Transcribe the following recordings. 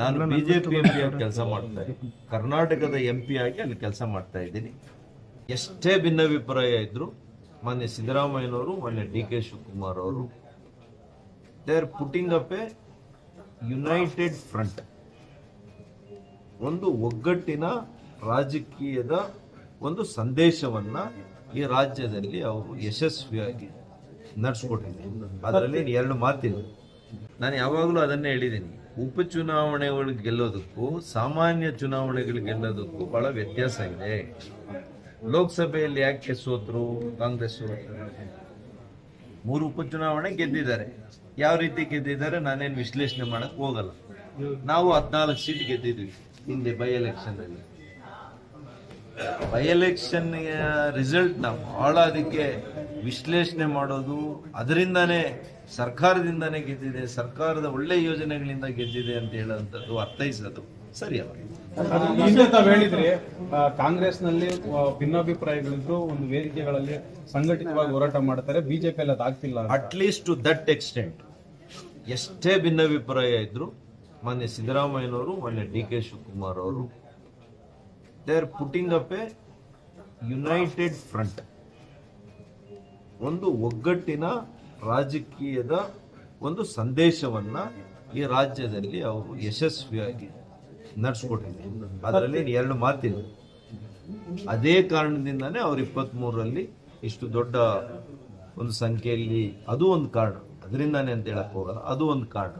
ನಾನು BJP M P ಆಗಿ ಕೆಲಸ ಮಾಡ್ತಾ ಇದ್ದೀನಿ. ಕರ್ನಾಟಕದ ಎಂ ಪಿ ಆಗಿ ಅಲ್ಲಿ ಕೆಲಸ ಮಾಡ್ತಾ ಇದ್ದೀನಿ. ಎಷ್ಟೇ ಭಿನ್ನಾಭಿಪ್ರಾಯ ಇದ್ರು ಮಾನ್ಯ ಸಿದ್ದರಾಮಯ್ಯನವರು ಮಾನ್ಯ ಡಿ ಕೆ ಶಿವಕುಮಾರ್ ಅವರು they are putting up a united front ಒಂದು ಒಗ್ಗಟ್ಟಿನ ರಾಜಕೀಯದ ಒಂದು ಸಂದೇಶವನ್ನ ಈ ರಾಜ್ಯದಲ್ಲಿ ಅವರು ಯಶಸ್ವಿಯಾಗಿ ನಡೆಸ್ಕೊಟ್ಟಿದ್ದಾರೆ. ಅದರಲ್ಲಿ ಎರಡು ಮಾತಿಲ್ಲ. ನಾನು ಯಾವಾಗಲೂ ಅದನ್ನೇ ಹೇಳಿದ್ದೀನಿ. ಉಪಚುನಾವಣೆಗಳು ಗೆಲ್ಲೋದಕ್ಕೂ, ಸಾಮಾನ್ಯ ಚುನಾವಣೆಗಳು ಗೆಲ್ಲೋದಕ್ಕೂ ಬಹಳ ವ್ಯತ್ಯಾಸ ಇದೆ. ಲೋಕಸಭೆಯಲ್ಲಿ ಯಾಕೆ ಸೋತರು ಕಾಂಗ್ರೆಸ್ ಮೂರು ಉಪಚುನಾವಣೆ ಗೆದ್ದಿದ್ದಾರೆ. ಯಾವ ರೀತಿ ಗೆದ್ದಿದ್ದಾರೆ ನಾನೇನು ವಿಶ್ಲೇಷಣೆ ಮಾಡಕ್ ಹೋಗಲ್ಲ. ನಾವು ಹದಿನಾಲ್ಕು ಸೀಟ್ ಗೆದ್ದಿದ್ವಿ ಹಿಂದೆ ಬೈ ಎಲೆಕ್ಷನ್ ಅಲ್ಲಿ. ಬೈ ಎಲೆಕ್ಷನ್ ರಿಸಲ್ಟ್ ನಾವು ಬಹಳ ಅದಕ್ಕೆ ವಿಶ್ಲೇಷಣೆ ಮಾಡೋದು ಅದರಿಂದಾನೇ ಸರ್ಕಾರದಿಂದಾನೇ ಗೆದ್ದಿದೆ ಸರ್ಕಾರದ ಒಳ್ಳೆ ಯೋಜನೆಗಳಿಂದ ಗೆದ್ದಿದೆ ಅಂತ ಹೇಳುವಂಥದ್ದು ಅರ್ಥೈಸೋದು. ಸರಿ ಹಿಂದೆ ಕಾಂಗ್ರೆಸ್ ಹೇಳಿದ್ರಿ ಕಾಂಗ್ರೆಸ್ನಲ್ಲಿ ಭಿನ್ನಾಭಿಪ್ರಾಯಗಳಿದ್ರು ಒಂದು ವೇದಿಕೆಗಳಲ್ಲಿ ಸಂಘಟಿತವಾಗಿ ಹೋರಾಟ ಮಾಡ್ತಾರೆ ಬಿಜೆಪಿ ಅಲ್ಲಿ ಅದಾಗ್ತಿಲ್ಲ. At least to that extent ಎಷ್ಟೇ ಭಿನ್ನಾಭಿಪ್ರಾಯ ಇದ್ರು ಮಾನ್ಯ ಸಿದ್ದರಾಮಯ್ಯನವರು ಮಾನ್ಯ ಡಿ ಕೆ ಶಿವಕುಮಾರ್ ಅವರು they are putting up a united front ಒಂದು ಒಗ್ಗಟ್ಟಿನ ರಾಜಕೀಯದ ಒಂದು ಸಂದೇಶವನ್ನ ಈ ರಾಜ್ಯದಲ್ಲಿ ಅವರು ಯಶಸ್ವಿಯಾಗಿ ನಡೆಸ್ಕೊಟ್ಟಿದ್ದಾರೆ. ಅದರಲ್ಲಿ ಎರಡು ಮಾತಿಲ್ಲ. ಅದೇ ಕಾರಣದಿಂದಾನೇ ಅವ್ರು ಇಪ್ಪತ್ತ್ಮೂರರಲ್ಲಿ ಇಷ್ಟು ದೊಡ್ಡ ಒಂದು ಸಂಖ್ಯೆಯಲ್ಲಿ ಅದು ಒಂದು ಕಾರಣ. ಅದರಿಂದಾನೇ ಅಂತ ಹೇಳಕ್ ಹೋಗಲ್ಲ ಅದು ಒಂದು ಕಾರಣ?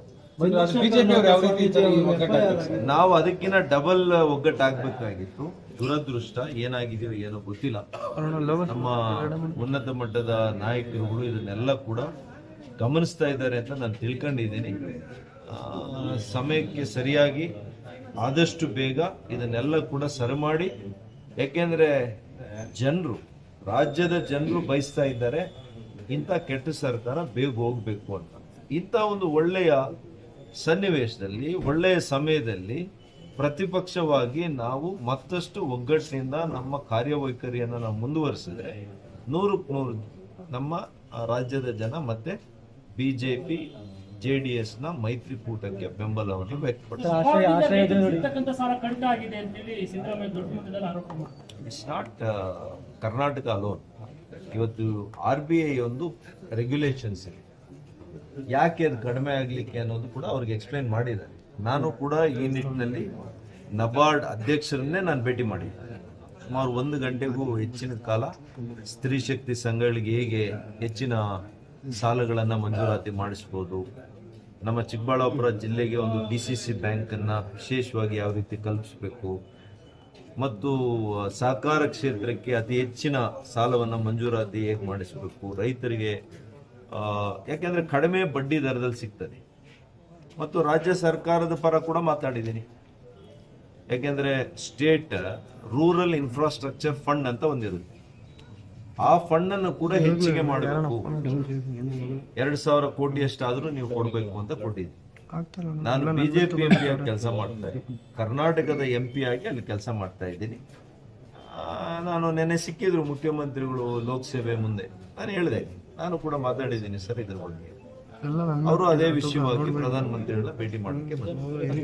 ನಾವು ಅದಕ್ಕಿಂತ ಡಬಲ್ ಒಗ್ಗಟ್ಟಾಗಬೇಕಾಗಿತ್ತು. ದುರದೃಷ್ಟ ಏನಾಗಿದೆಯೋ ಏನೋ ಗೊತ್ತಿಲ್ಲ. ನಮ್ಮ ಉನ್ನತ ಮಟ್ಟದ ನಾಯಕರುಗಳು ಇದನ್ನೆಲ್ಲ ಕೂಡ ಗಮನಿಸ್ತಾ ಇದ್ದಾರೆ ಅಂತ ನಾನು ತಿಳ್ಕೊಂಡಿದ್ದೀನಿ. ಸಮಯಕ್ಕೆ ಸರಿಯಾಗಿ ಆದಷ್ಟು ಬೇಗ ಇದನ್ನೆಲ್ಲ ಕೂಡ ಸರಿ ಮಾಡಿ ಯಾಕೆಂದ್ರೆ ಜನರು ರಾಜ್ಯದ ಜನರು ಬಯಸ್ತಾ ಇದ್ದಾರೆ ಇಂಥ ಕೆಟ್ಟ ಸರ್ಕಾರ ಬೇಗ ಹೋಗ್ಬೇಕು ಅಂತ. ಇಂಥ ಒಂದು ಒಳ್ಳೆಯ ಸನ್ನಿವೇಶದಲ್ಲಿ ಒಳ್ಳೆಯ ಸಮಯದಲ್ಲಿ ಪ್ರತಿಪಕ್ಷವಾಗಿ ನಾವು ಮತ್ತಷ್ಟು ಒಗ್ಗಟ್ಟಿನಿಂದ ನಮ್ಮ ಕಾರ್ಯವೈಖರಿಯನ್ನು ನಾವು ಮುಂದುವರಿಸಿದ್ರೆ ನೂರಕ್ಕೆ ನೂರು ನಮ್ಮ ರಾಜ್ಯದ ಜನ ಮತ್ತೆ ಬಿಜೆಪಿ ಜೆ ಡಿ ಎಸ್ನ ಮೈತ್ರಿಕೂಟಕ್ಕೆ ಬೆಂಬಲವನ್ನು ಇಟ್ಸ್ ನಾಟ್ ಕರ್ನಾಟಕ ಅಲೋನ್ ಇವತ್ತು ಆರ್ ಬಿ ಐ ಒಂದು ರೆಗ್ಯುಲೇಷನ್ಸ್ ಇದೆ. ಯಾಕೆ ಅದು ಕಡಿಮೆ ಆಗಲಿಕ್ಕೆ ಅನ್ನೋದು ಕೂಡ ಅವ್ರಿಗೆ ಎಕ್ಸ್ಪ್ಲೈನ್ ಮಾಡಿದ್ದಾರೆ. ನಾನು ಕೂಡ ಈ ನಿಟ್ಟಿನಲ್ಲಿ ನಬಾರ್ಡ್ ಅಧ್ಯಕ್ಷರನ್ನೇ ನಾನು ಭೇಟಿ ಮಾಡಿ ಸುಮಾರು ಒಂದು ಗಂಟೆಗೂ ಹೆಚ್ಚಿನ ಕಾಲ ಸ್ತ್ರೀ ಶಕ್ತಿ ಸಂಘಗಳಿಗೆ ಹೇಗೆ ಹೆಚ್ಚಿನ ಸಾಲಗಳನ್ನು ಮಂಜೂರಾತಿ ಮಾಡಿಸ್ಬೋದು, ನಮ್ಮ ಚಿಕ್ಕಬಳ್ಳಾಪುರ ಜಿಲ್ಲೆಗೆ ಒಂದು ಡಿ ಸಿ ಸಿ ಬ್ಯಾಂಕನ್ನು ವಿಶೇಷವಾಗಿ ಯಾವ ರೀತಿ ಕಲ್ಪಿಸಬೇಕು, ಮತ್ತು ಸಹಕಾರ ಕ್ಷೇತ್ರಕ್ಕೆ ಅತಿ ಹೆಚ್ಚಿನ ಸಾಲವನ್ನು ಮಂಜೂರಾತಿ ಹೇಗೆ ಮಾಡಿಸಬೇಕು ರೈತರಿಗೆ ಯಾಕೆಂದರೆ ಯಾಕೆಂದ್ರೆ ಕಡಿಮೆ ಬಡ್ಡಿ ದರದಲ್ಲಿ ಸಿಗ್ತದೆ. ಮತ್ತು ರಾಜ್ಯ ಸರ್ಕಾರದ ಪರ ಕೂಡ ಮಾತಾಡಿದ್ದೀನಿ. ಯಾಕೆಂದ್ರೆ ಸ್ಟೇಟ್ ರೂರಲ್ ಇನ್ಫ್ರಾಸ್ಟ್ರಕ್ಚರ್ ಫಂಡ್ ಅಂತ ಒಂದಿರುತ್ತೆ. ಆ ಫಂಡ್ ಅನ್ನು ಕೂಡ ಹೆಚ್ಚಿಗೆ ಮಾಡಬೇಕು. ಎರಡು ಸಾವಿರ ಕೋಟಿ ಅಷ್ಟಾದ್ರೂ ನೀವು ಕೊಡಬೇಕು ಅಂತ ಕೊಟ್ಟಿದ್ದೀನಿ. ನಾನು ಬಿಜೆಪಿ ಎಂ ಪಿ ಆಗಿ ಕೆಲಸ ಮಾಡ್ತಾ ಇದ್ದೀನಿ. ಕರ್ನಾಟಕದ ಎಂ ಪಿ ಆಗಿ ಅಲ್ಲಿ ಕೆಲಸ ಮಾಡ್ತಾ ಇದ್ದೀನಿ. ನಾನು ನೆನೆ ಸಿಕ್ಕಿದ್ರು ಮುಖ್ಯಮಂತ್ರಿಗಳು ಲೋಕಸಭೆ ಮುಂದೆ. ನಾನು ಹೇಳಿದೆ. ನಾನು ಕೂಡ ಮಾತಾಡಿದ್ದೀನಿ ಸರ್ ಇದ್ರ ಬಗ್ಗೆ. ಅವರು ಅದೇ ವಿಷಯವಾಗಿ ಪ್ರಧಾನಮಂತ್ರಿಗಳ ಭೇಟಿ ಮಾಡಕ್ಕೆ ಬಂದರು.